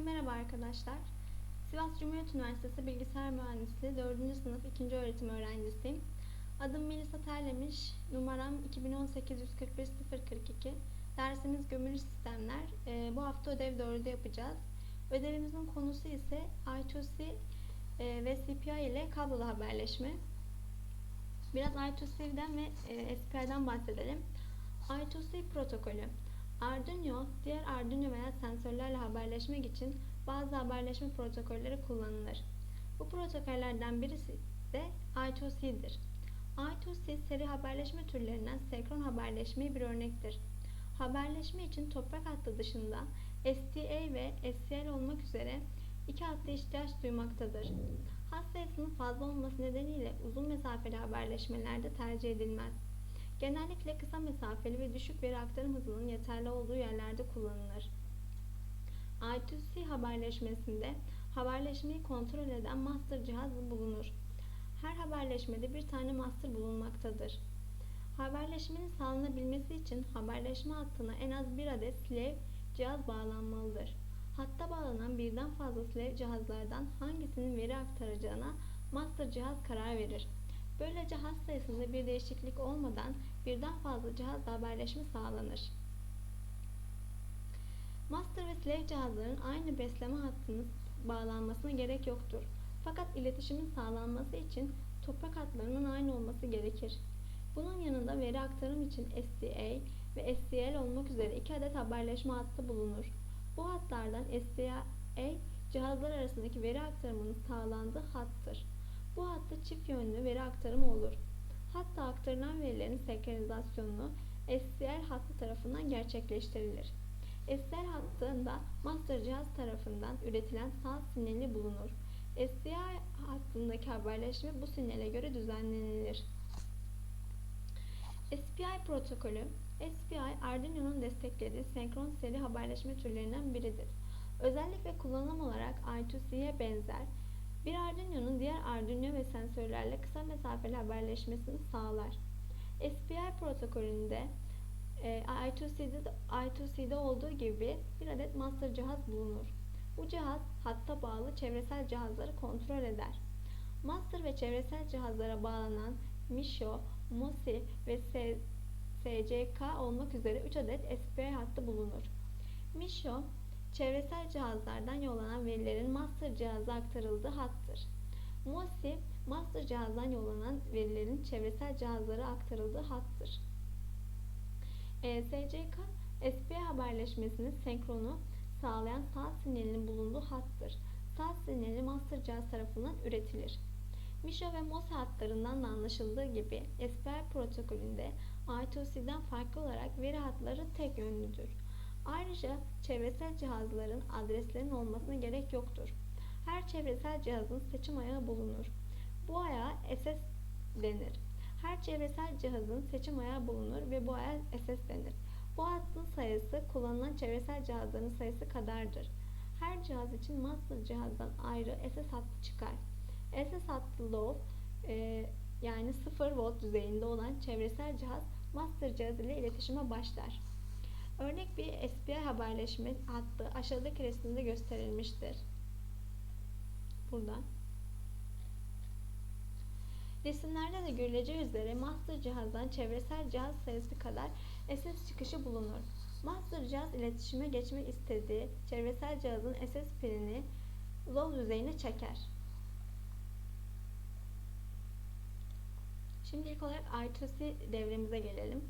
merhaba arkadaşlar. Sivas Cumhuriyet Üniversitesi Bilgisayar Mühendisliği 4. sınıf 2. öğretim öğrencisiyim. Adım Melisa Terlemiş, numaram 2018-141-042. Dersimiz gömülü sistemler. Ee, bu hafta ödev 4'ü yapacağız. Ödevimizin konusu ise I2C e, ve CPI ile kablolu haberleşme. Biraz I2C'den ve e, SPI'den bahsedelim. I2C protokolü. Arduino, diğer Arduino veya sensörlerle haberleşmek için bazı haberleşme protokolleri kullanılır. Bu protokollerden birisi de I2C'dir. I2C seri haberleşme türlerinden senkron haberleşmeye bir örnektir. Haberleşme için toprak hattı dışında STA ve SCL olmak üzere iki hatta ihtiyaç duymaktadır. Hat sayısının fazla olması nedeniyle uzun mesafeli haberleşmelerde tercih edilmez. Genellikle kısa mesafeli ve düşük veri aktarım hızının yeterli olduğu yerlerde kullanılır. I2C haberleşmesinde haberleşmeyi kontrol eden master cihaz bulunur. Her haberleşmede bir tane master bulunmaktadır. Haberleşmenin sağlanabilmesi için haberleşme hattına en az bir adet slave cihaz bağlanmalıdır. Hatta bağlanan birden fazla slave cihazlardan hangisinin veri aktaracağına master cihaz karar verir. Böylece hat sayısında bir değişiklik olmadan birden fazla cihazla haberleşme sağlanır. Master ve slave cihazların aynı besleme hattının bağlanmasına gerek yoktur. Fakat iletişimin sağlanması için toprak hatlarının aynı olması gerekir. Bunun yanında veri aktarım için SDA ve SCL olmak üzere iki adet haberleşme hattı bulunur. Bu hatlardan SDA cihazlar arasındaki veri aktarımının sağlandığı hattır. Bu hatta çift yönlü veri aktarımı olur. Hatta aktarılan verilerin senkronizasyonunu SCL hattı tarafından gerçekleştirilir. SCL hattında master cihaz tarafından üretilen sağ sinyali bulunur. SCI hattındaki haberleşme bu sinyale göre düzenlenilir. SPI protokolü SPI Arduino'nun desteklediği senkron seri haberleşme türlerinden biridir. Özellikle kullanım olarak I2C'ye benzer bir Arduino'nun diğer Arduino ve sensörlerle kısa mesafeli haberleşmesini sağlar. SPI protokolünde e, I2C'de, I2C'de olduğu gibi bir adet master cihaz bulunur. Bu cihaz hatta bağlı çevresel cihazları kontrol eder. Master ve çevresel cihazlara bağlanan MISO, MOSI ve SCK olmak üzere 3 adet SPI hattı bulunur. MISO, çevresel cihazlardan yollanan verilerin master cihaza aktarıldığı hattır. MOSI, master cihazdan yollanan verilerin çevresel cihazlara aktarıldığı hattır. E, SCK, SPI haberleşmesinin senkronu sağlayan sağ sinyalinin bulunduğu hattır. Sağ sinyali master cihaz tarafından üretilir. MISO ve MOSI hatlarından da anlaşıldığı gibi SPI protokolünde I2C'den farklı olarak veri hatları tek yönlüdür. Ayrıca çevresel cihazların adreslerinin olmasına gerek yoktur. Her çevresel cihazın seçim ayağı bulunur. Bu ayağa SS denir. Her çevresel cihazın seçim ayağı bulunur ve bu ayağa SS denir. Bu hattın sayısı kullanılan çevresel cihazların sayısı kadardır. Her cihaz için master cihazdan ayrı SS hattı çıkar. SS hattı low e, yani 0 volt düzeyinde olan çevresel cihaz master cihaz ile iletişime başlar. Örnek bir SPI haberleşme hattı aşağıdaki resimde gösterilmiştir. Buradan. Resimlerde de görüleceği üzere master cihazdan çevresel cihaz sayısı kadar SS çıkışı bulunur. Master cihaz iletişime geçmek istediği çevresel cihazın SS pilini low düzeyine çeker. Şimdi ilk olarak I2C devremize gelelim.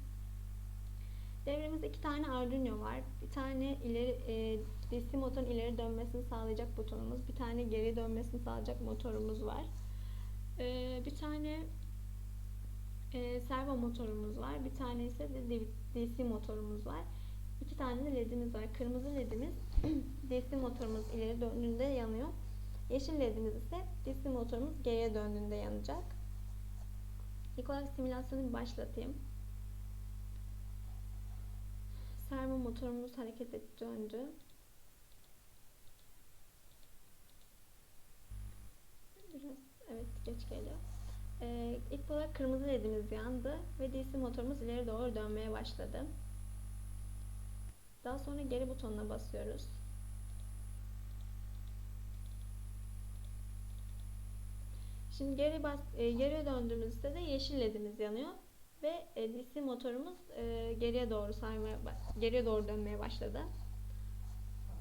Devremizde iki tane Arduino var. Bir tane ileri e, DC motorun ileri dönmesini sağlayacak butonumuz, bir tane geri dönmesini sağlayacak motorumuz var. E, bir tane e, servo motorumuz var. Bir tane ise de DC motorumuz var. İki tane de ledimiz var. Kırmızı ledimiz DC motorumuz ileri döndüğünde yanıyor. Yeşil ledimiz ise DC motorumuz geriye döndüğünde yanacak. İlk olarak simülasyonu başlatayım. Termo motorumuz hareket etti döndü. Biraz evet geç geliyor. Ee, ilk olarak kırmızı ledimiz yandı ve DC motorumuz ileri doğru dönmeye başladı. Daha sonra geri butonuna basıyoruz. Şimdi geri bas, e, geri döndüğümüzde de yeşil ledimiz yanıyor ve e, DC motorumuz e, geriye doğru saymaya geriye doğru dönmeye başladı.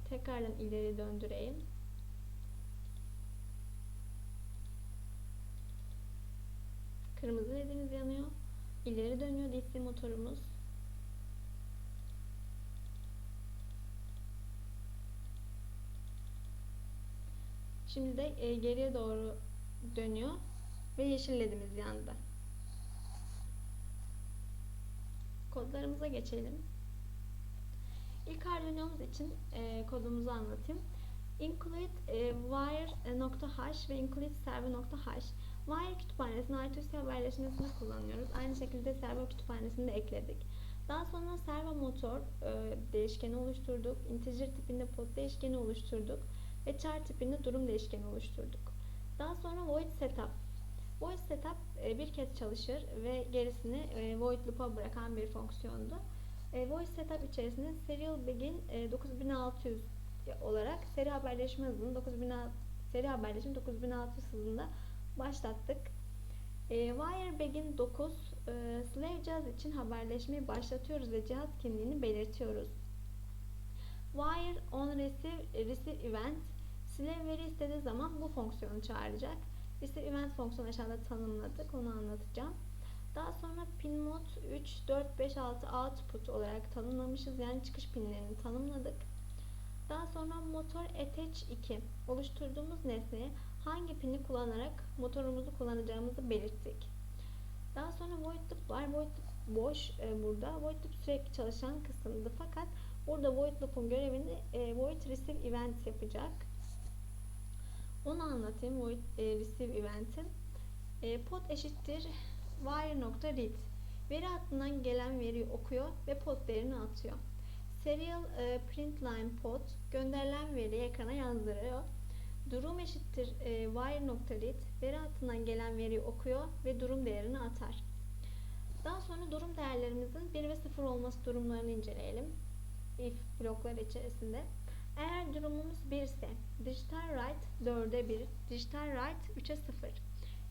Tekrardan ileri döndüreyim. Kırmızı ledimiz yanıyor. İleri dönüyor DC motorumuz. Şimdi de e, geriye doğru dönüyor ve yeşil ledimiz yandı. Kodlarımıza geçelim. İlk Arduino'muz için e, kodumuzu anlatayım. Include e, wire.h ve include servo.h Wire kütüphanesini I2C haberleşmesinde kullanıyoruz. Aynı şekilde servo kütüphanesini de ekledik. Daha sonra servo motor e, değişkeni oluşturduk. Integer tipinde pod değişkeni oluşturduk. Ve char tipinde durum değişkeni oluşturduk. Daha sonra void setup. Void setup e, bir kez çalışır ve gerisini e, void loop'a bırakan bir fonksiyondu. E, void setup içerisinde serial begin e, 9600 olarak seri haberleşme hızını 9600 seri haberleşme 9600 hızında başlattık. Wire Begin 9 e, Slave cihaz için haberleşmeyi başlatıyoruz ve cihaz kimliğini belirtiyoruz. Wire on receive, receive event Slave veri istediği zaman bu fonksiyonu çağıracak. Receive event fonksiyonu aşağıda tanımladık. Onu anlatacağım. Daha sonra pin mod 3, 4, 5, 6 output olarak tanımlamışız. Yani çıkış pinlerini tanımladık. Daha sonra motor attach 2 oluşturduğumuz nesneye hangi pini kullanarak motorumuzu kullanacağımızı belirttik. Daha sonra void loop var. Void loop boş e, burada. Void loop sürekli çalışan kısımdı. Fakat burada void loop'un görevini e, void receive event yapacak. Onu anlatayım void e, receive event'in. E, pod eşittir wire.read. Veri hattından gelen veriyi okuyor ve pod değerini atıyor. Serial e, print line pod gönderilen veriyi ekrana yazdırıyor. Durum eşittir e, wire.read veri hattından gelen veriyi okuyor ve durum değerini atar. Daha sonra durum değerlerimizin 1 ve 0 olması durumlarını inceleyelim. If bloklar içerisinde. Eğer durumumuz 1 ise digital write 4'e 1, digital write 3'e 0.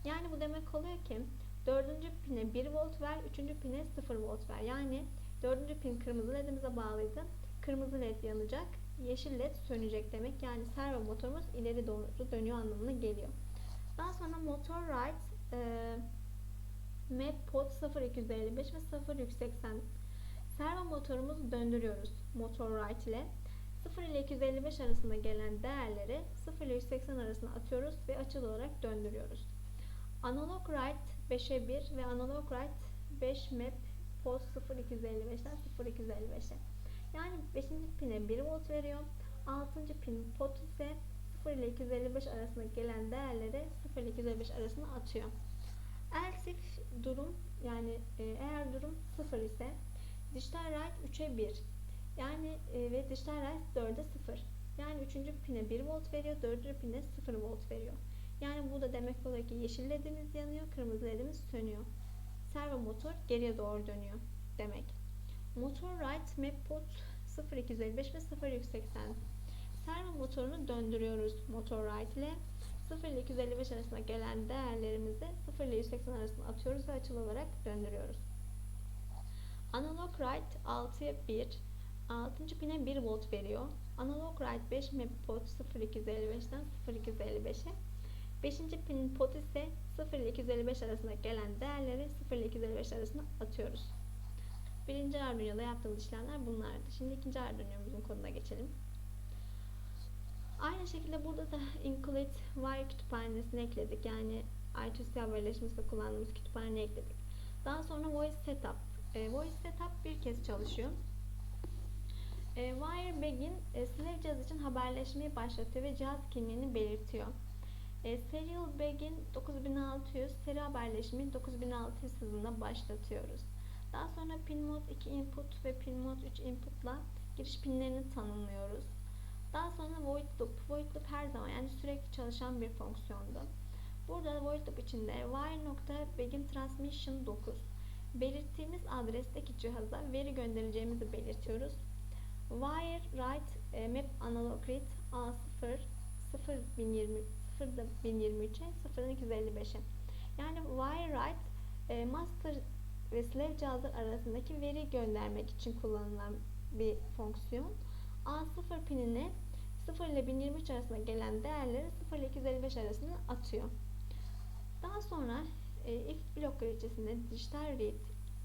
Yani bu demek oluyor ki 4. pine 1 volt ver, 3. pine 0 volt ver. Yani 4. pin kırmızı ledimize bağlıydı. Kırmızı led yanacak, yeşil led sönecek demek. Yani servo motorumuz ileri doğru dönüyor anlamına geliyor. Daha sonra motor right e, map pod 0255 ve 0180 servo motorumuzu döndürüyoruz motor right ile. 0 ile 255 arasında gelen değerleri 0 ile 180 arasına atıyoruz ve açılı olarak döndürüyoruz. Analog write 5'e 1 ve analog write 5 map post 0255'ten 0255'e. Yani 5. pine 1 volt veriyor. 6. pin pot ise 0 ile 255 arasında gelen değerleri 0 ile 255 arasına atıyor. Else durum yani e, eğer durum 0 ise dijital write 3'e 1 yani e, ve dijital write 4'e 0. Yani 3. pine 1 volt veriyor, 4. pine 0 volt veriyor. Yani bu da demek oluyor ki yeşil ledimiz yanıyor, kırmızı ledimiz sönüyor. Servo motor geriye doğru dönüyor demek. Motor right map port 0255 ve 0180. Servo motorunu döndürüyoruz motor right ile. 0 ile 255 arasında gelen değerlerimizi 0 ile 180 arasında atıyoruz ve açılı olarak döndürüyoruz. Analog right 6'ya 1, 6. pine 1 volt veriyor. Analog right 5 map pot 0255'ten 0255'e 5. pinin pot ise 0 ile 255 arasında gelen değerleri 0 ile 255 arasında atıyoruz. Birinci Arduino'da yaptığımız işlemler bunlardı. Şimdi ikinci Arduino'muzun koduna geçelim. Aynı şekilde burada da include wire kütüphanesini ekledik. Yani I2C haberleşmesinde kullandığımız kütüphaneyi ekledik. Daha sonra voice setup. E, voice setup bir kez çalışıyor. E, wire begin e, slave cihaz için haberleşmeyi başlatıyor ve cihaz kimliğini belirtiyor. E, serial begin 9600 seri haberleşmeyi 9600 hızında başlatıyoruz. Daha sonra pin mod 2 input ve pin mod 3 inputla giriş pinlerini tanımlıyoruz. Daha sonra void loop. Void loop her zaman yani sürekli çalışan bir fonksiyondu. Burada void loop içinde wire.begin transmission 9 belirttiğimiz adresteki cihaza veri göndereceğimizi belirtiyoruz. Wire write e, map analog read A0 0020 0.1023'e 0.255'e. Yani wire write e, master ve slave cihazlar arasındaki veri göndermek için kullanılan bir fonksiyon. A0 pinine 0 ile 1023 arasında gelen değerleri 0 ile 255 arasında atıyor. Daha sonra e, if blokları içerisinde dijital read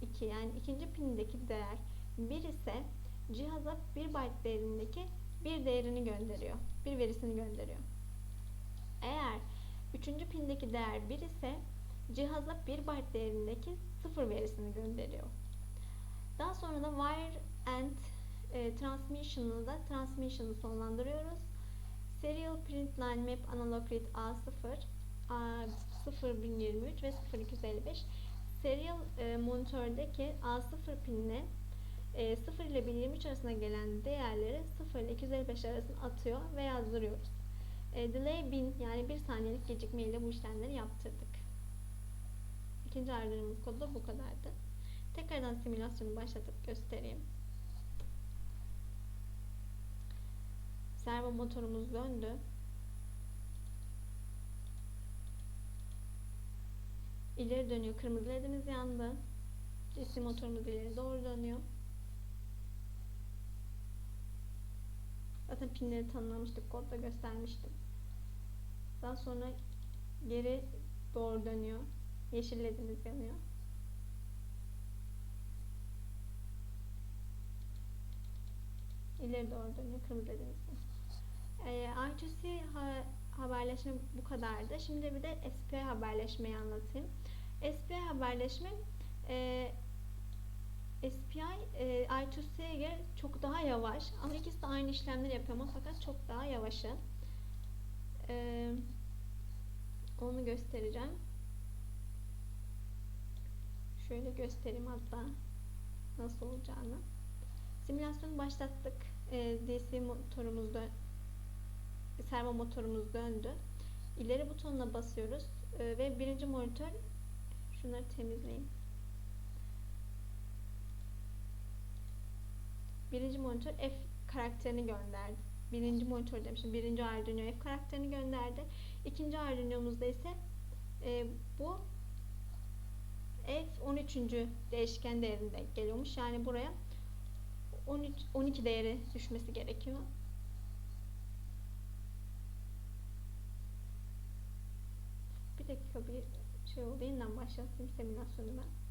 2 yani ikinci pinindeki değer 1 ise cihaza 1 byte değerindeki bir değerini gönderiyor. Bir verisini gönderiyor. Eğer üçüncü pindeki değer 1 ise cihaza 1 byte değerindeki 0 verisini gönderiyor. Daha sonra da wire and e, transmission'ı da transmission'ı sonlandırıyoruz. Serial print line map analog read A0 A01023 ve 0255 serial e, monitördeki A0 pinine e, 0 ile 1023 arasında gelen değerleri 0 ile 255 arasında atıyor ve yazdırıyoruz. E, delay bin yani 1 saniyelik gecikme ile bu işlemleri yaptırdık. İkinci ayrımımız kodu da bu kadardı. Tekrardan simülasyonu başlatıp göstereyim. Servo motorumuz döndü. İleri dönüyor. Kırmızı ledimiz yandı. DC motorumuz ileri doğru dönüyor. Zaten pinleri tanımlamıştık. Kodda göstermiştim. Daha sonra geri doğru dönüyor. Yeşil ledimiz yanıyor. İleri doğru dönüyor. Kırmızı ledimiz. Ee, I2C ha haberleşme bu kadardı. Şimdi bir de SPI haberleşmeyi anlatayım. SPI haberleşme e, SPI e, I2C'ye göre çok daha yavaş ama ikisi de aynı işlemleri yapıyor ama fakat çok daha yavaşı. E, onu göstereceğim. Şöyle göstereyim hatta nasıl olacağını. Simülasyonu başlattık. E, DC motorumuz dön servo motorumuz döndü. İleri butonuna basıyoruz e, ve birinci monitör şunları temizleyeyim. Birinci monitör F karakterini gönderdi. Birinci monitör demişim. Birinci Arduino F karakterini gönderdi. İkinci Arduino'muzda ise e, bu F 13. değişken değerinde geliyormuş. Yani buraya 13 12 değeri düşmesi gerekiyor. Bir dakika bir şey oldu. Yeniden başlatayım simülasyonu ben.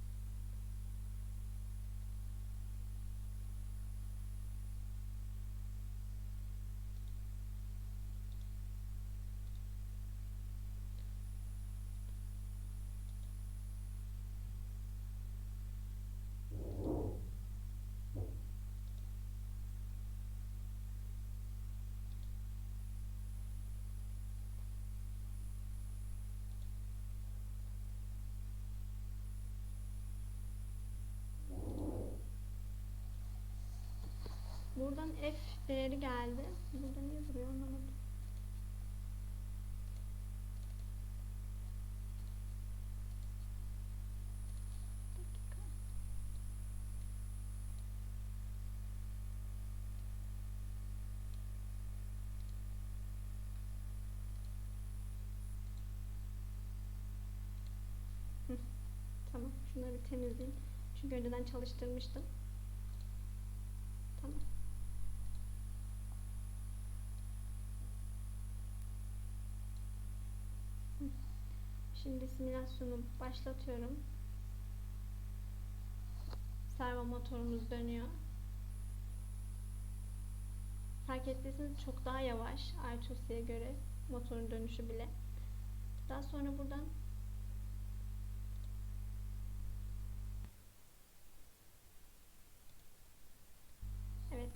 Buradan F değeri geldi. Burada niye duruyor anlamadım. Tamam. Şunları bir temizleyeyim. Çünkü önceden çalıştırmıştım. Tamam. Hı. Şimdi simülasyonu başlatıyorum. Servo motorumuz dönüyor. Fark ettiyseniz çok daha yavaş R2C'ye göre motorun dönüşü bile. Daha sonra buradan Evet.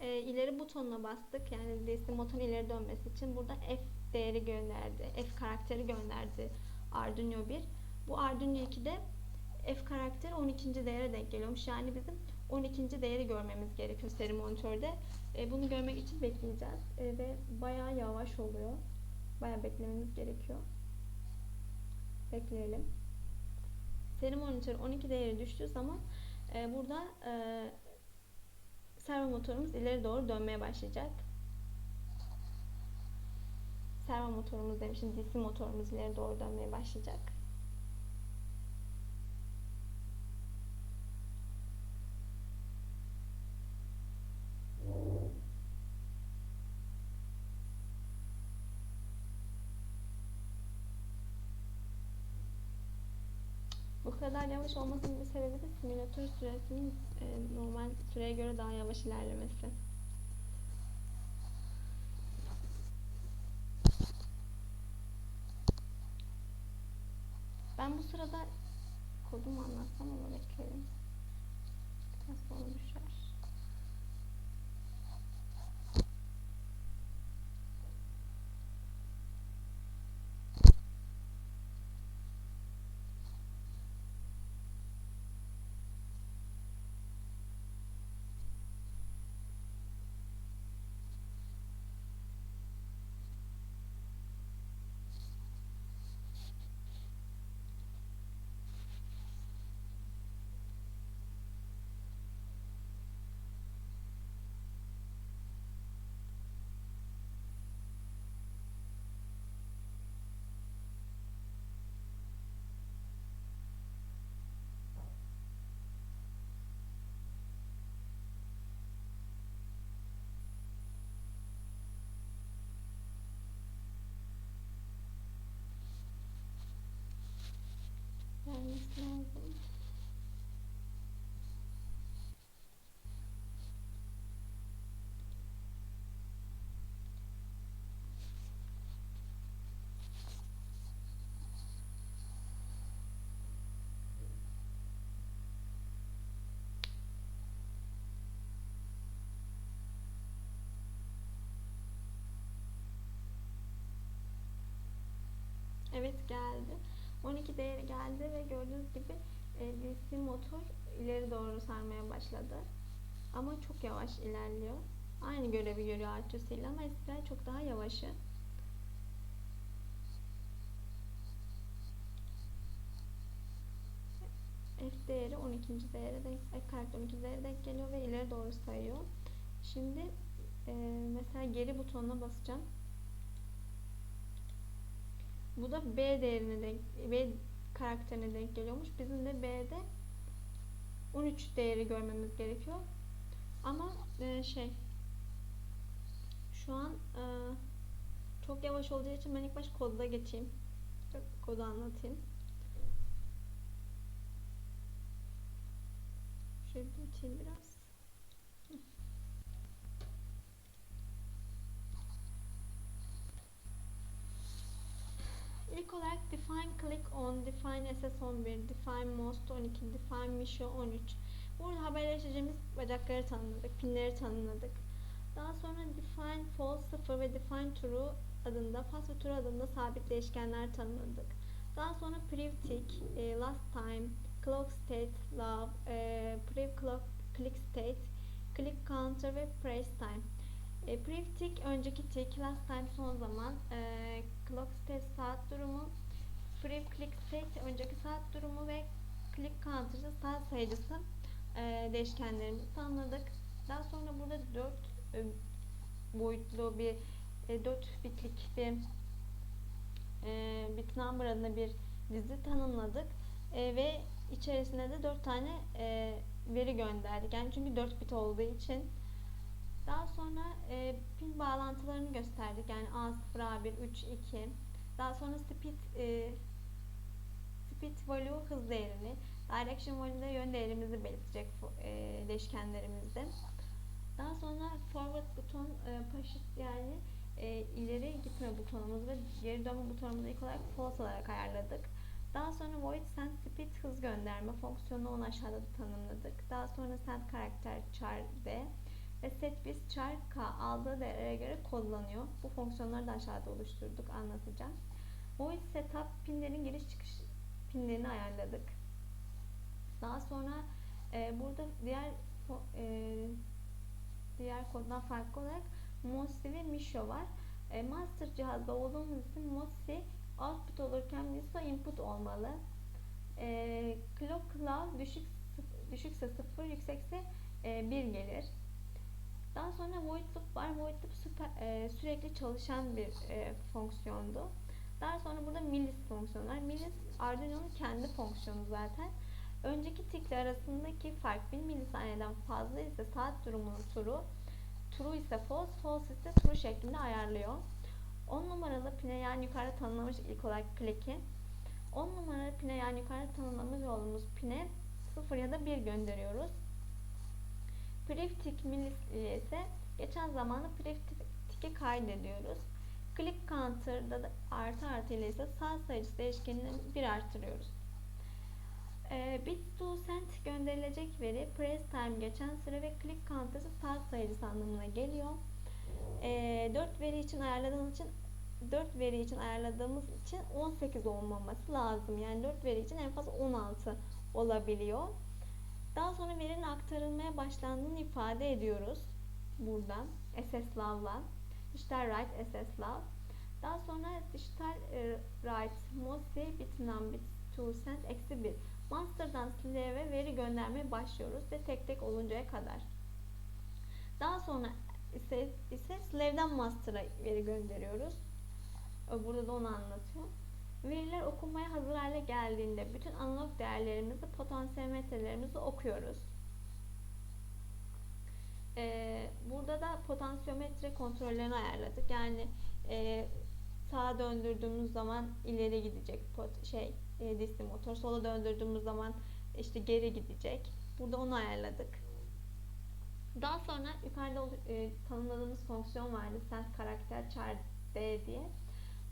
E, ileri butonuna bastık. Yani DC motorun ileri dönmesi için burada F değeri gönderdi. F karakteri gönderdi Arduino 1. Bu Arduino 2'de F karakteri 12. değere denk geliyormuş. Yani bizim 12. değeri görmemiz gerekiyor seri monitörde. E, bunu görmek için bekleyeceğiz. E, ve bayağı yavaş oluyor. Bayağı beklememiz gerekiyor. Bekleyelim. Seri monitör 12 değeri düştüğü zaman e, burada e, servo motorumuz ileri doğru dönmeye başlayacak. Servo motorumuz demişim. DC motorumuz ileri doğru dönmeye başlayacak. Bu kadar yavaş olmasının bir sebebi de simülatör süresinin e, normal süreye göre daha yavaş ilerlemesi. Ben bu sırada kodumu anlatsam ama bekleyelim. Biraz sonra Evet geldi. 12 değeri geldi ve gördüğünüz gibi e, DC motor ileri doğru sarmaya başladı. Ama çok yavaş ilerliyor. Aynı görevi görüyor Artus ile ama SPI çok daha yavaşı. F değeri 12. değere denk, F karakter 12. değere denk geliyor ve ileri doğru sayıyor. Şimdi e, mesela geri butonuna basacağım. Bu da B değerine denk, B karakterine denk geliyormuş. Bizim de B'de 13 değeri görmemiz gerekiyor. Ama e, şey şu an e, çok yavaş olacağı için ben ilk baş kodda geçeyim. Kodu anlatayım. Şöyle büyüteyim biraz. İlk olarak define click on, define ss11, define most 12, define mission 13. Burada haberleşeceğimiz bacakları tanımladık, pinleri tanımladık. Daha sonra define false 0 ve define true adında, false ve true adında sabit değişkenler tanımladık. Daha sonra priv tick, e, last time, clock state, love, e, clock, click state, click counter ve press time. E, priv tick önceki tick, last time son zaman, e, clock state saat durumu, priv click state önceki saat durumu ve click counter'da saat sayıcısı e, değişkenlerimizi tanımladık. Daha sonra burada 4 e, boyutlu bir e, 4 bitlik bir e, bit number adında bir dizi tanımladık e, ve içerisine de 4 tane e, veri gönderdik. Yani çünkü 4 bit olduğu için daha sonra e, pin bağlantılarını gösterdik. Yani A0, A1, 3, 2. Daha sonra speed e, speed value hız değerini, direction value de yön değerimizi belirtecek e, değişkenlerimizde. Daha sonra forward buton e, push yani e, ileri gitme butonumuz ve geri dönme butonumuzu ilk olarak false olarak ayarladık. Daha sonra void send speed hız gönderme fonksiyonunu onu aşağıda tanımladık. Daha sonra send karakter char d ve set biz char k aldığı değere göre kodlanıyor. Bu fonksiyonları da aşağıda oluşturduk anlatacağım. Void setup pinlerin giriş çıkış pinlerini ayarladık. Daha sonra e, burada diğer e, diğer koddan farklı olarak MOSI ve MISO var. E, master cihazda olduğumuz için MOSI output olurken MISO input olmalı. E, clock düşük düşükse 0, yüksekse e, 1 gelir. Daha sonra void loop var. Void loop süper- e, sürekli çalışan bir e, fonksiyondu. Daha sonra burada millis fonksiyonu var. Millis Arduino'nun kendi fonksiyonu zaten. Önceki tikle arasındaki fark 1 milisaniyeden fazla ise saat durumunun turu, true ise false, false ise true şeklinde ayarlıyor. 10 numaralı pine yani yukarıda tanımlamış ilk olarak click'i. 10 numaralı pine yani yukarıda tanımlamış olduğumuz pine 0 ya da 1 gönderiyoruz. Preftik ile ise geçen zamanı preftike kaydediyoruz. Click counter'da da artı artı ile ise sağ sayıcısı değişkenini bir artırıyoruz. Ee, bit to send gönderilecek veri press time geçen süre ve click counter'ı saat sayıcısı anlamına geliyor. Ee, 4 veri için ayarladığımız için 4 veri için ayarladığımız için 18 olmaması lazım. Yani 4 veri için en fazla 16 olabiliyor. Daha sonra verinin aktarılmaya başlandığını ifade ediyoruz. Buradan SSLAV'la. Digital write SSLAV. Daha sonra digital e, write MOSI bit num bit to send eksi 1. Master'dan slave'e veri göndermeye başlıyoruz ve tek tek oluncaya kadar. Daha sonra ise, ise slave'den master'a veri gönderiyoruz. Burada da onu anlatıyor. Veriler okunmaya hazır hale geldiğinde bütün analog değerlerimizi, potansiyometrelerimizi okuyoruz. Ee, burada da potansiyometre kontrollerini ayarladık. Yani e, sağa döndürdüğümüz zaman ileri gidecek pot, şey e, DC motor. Sola döndürdüğümüz zaman işte geri gidecek. Burada onu ayarladık. Daha sonra yukarıda e, tanımladığımız fonksiyon vardı. Send karakter char D diye.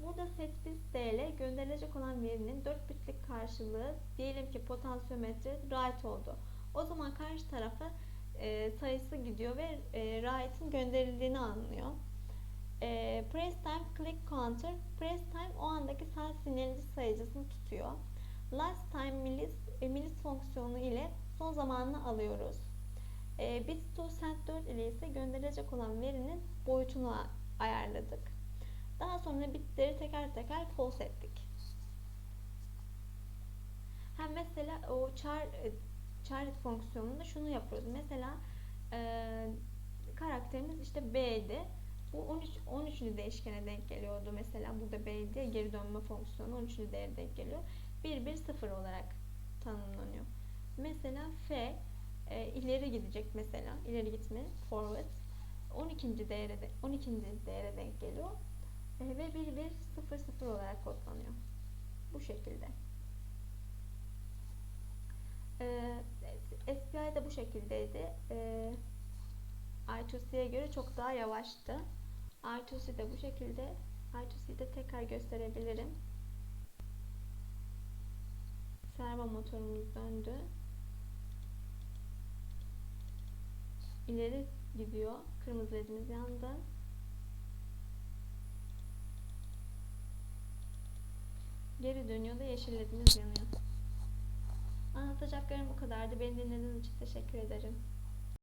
Burada setBit D ile gönderilecek olan verinin 4 bitlik karşılığı diyelim ki potansiyometre write oldu. O zaman karşı tarafa e, sayısı gidiyor ve e, write'ın gönderildiğini anlıyor. E, press time click counter press time o andaki saat sinyalici sayıcısını tutuyor. Last time millis, e, millis fonksiyonu ile son zamanını alıyoruz. E, bit to send 4 ile ise gönderilecek olan verinin boyutunu ayarladık. Daha sonra bitleri teker teker false ettik. Hem mesela o char e, char fonksiyonunda şunu yapıyoruz. Mesela e, karakterimiz işte B'di. Bu 13 13. değişkene denk geliyordu mesela. Burada B'di geri dönme fonksiyonu 13. değere denk geliyor. 1 1 0 olarak tanımlanıyor. Mesela F e, ileri gidecek mesela. ileri gitme forward 12. değere de 12. değere denk geliyor. E, ve 1 1 0 0 olarak kodlanıyor. Bu şekilde. E, SPI de bu şekildeydi. E, I2C'ye göre çok daha yavaştı. I2C de bu şekilde. I2C'yi de tekrar gösterebilirim. Servo motorumuz döndü. İleri gidiyor. Kırmızı ledimiz yandı. Geri dönüyor da yeşil ledimiz yanıyor. Anlatacaklarım bu kadardı. Beni dinlediğiniz için teşekkür ederim.